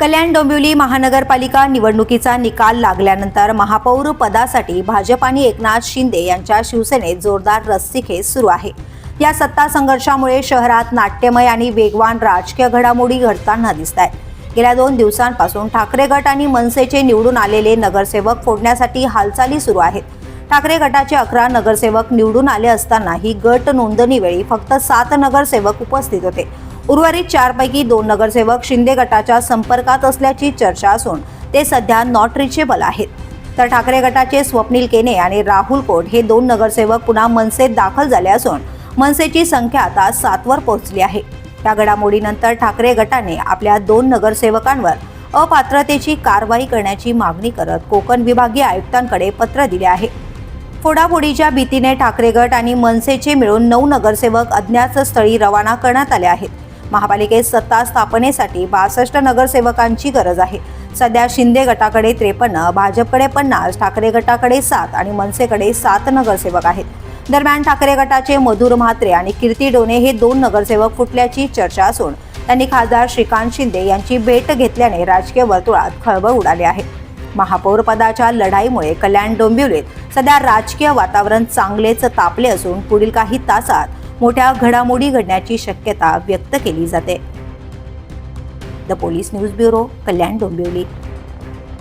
कल्याण डोंबिवली महानगरपालिका निवडणुकीचा निकाल लागल्यानंतर महापौर पदासाठी भाजप आणि एकनाथ शिंदे यांच्या शिवसेनेत जोरदार रस्सीखेच सुरू आहे. या सत्ता संघर्षामुळे शहरात नाट्यमय आणि वेगवान राजकीय घडामोडी घडताना दिसत आहेत गेल्या दोन दिवसांपासून ठाकरे गट आणि मनसेचे निवडून आलेले नगरसेवक फोडण्यासाठी हालचाली सुरू आहेत. ठाकरे गटाचे अकरा नगरसेवक निवडून आले असतानाही गट नोंदणीवेळी फक्त सात नगरसेवक उपस्थित होते. उर्वरित चारपैकी दोन नगरसेवक शिंदे गटाच्या संपर्कात असल्याची चर्चा असून ते सध्या नॉट रिचेबल आहेत. तर ठाकरे गटाचे स्वप्नील केने आणि राहुल कोट हे दोन नगरसेवक पुन्हा मनसेत दाखल झाले असून मनसेची संख्या आता सातवर पोहोचली आहे. या घडामोडीनंतर ठाकरे गटाने आपल्या दोन नगरसेवकांवर अपात्रतेची कारवाई करण्याची मागणी करत कोकण विभागीय आयुक्तांकडे पत्र दिले आहे. फोडाफोडीच्या भीतीने ठाकरे गट आणि मनसेचे मिळून नऊ नगरसेवक अज्ञात स्थळी रवाना करण्यात आले आहेत. महापालिकेत सत्ता स्थापनेसाठी बासष्ट नगरसेवकांची गरज आहे. सध्या शिंदे गटाकडे त्रेपन्न भाजपकडे पन्नास ठाकरे गटाकडे सात आणि मनसेकडे सात नगरसेवक आहेत. दरम्यान ठाकरे गटाचे मधुर म्हात्रे आणि कीर्ती डोने हे दोन नगरसेवक फुटल्याची चर्चा असून त्यांनी खासदार श्रीकांत शिंदे यांची भेट घेतल्याने राजकीय वर्तुळात खळबळ उडाली आहे. महापौरपदाच्या लढाईमुळे कल्याण डोंबिवलीत सध्या राजकीय वातावरण चांगलेच तापले असून पुढील काही तासात मोठ्या घडामोडी घडण्याची शक्यता व्यक्त केली जाते. The police news bureau Kalyan Dombivli.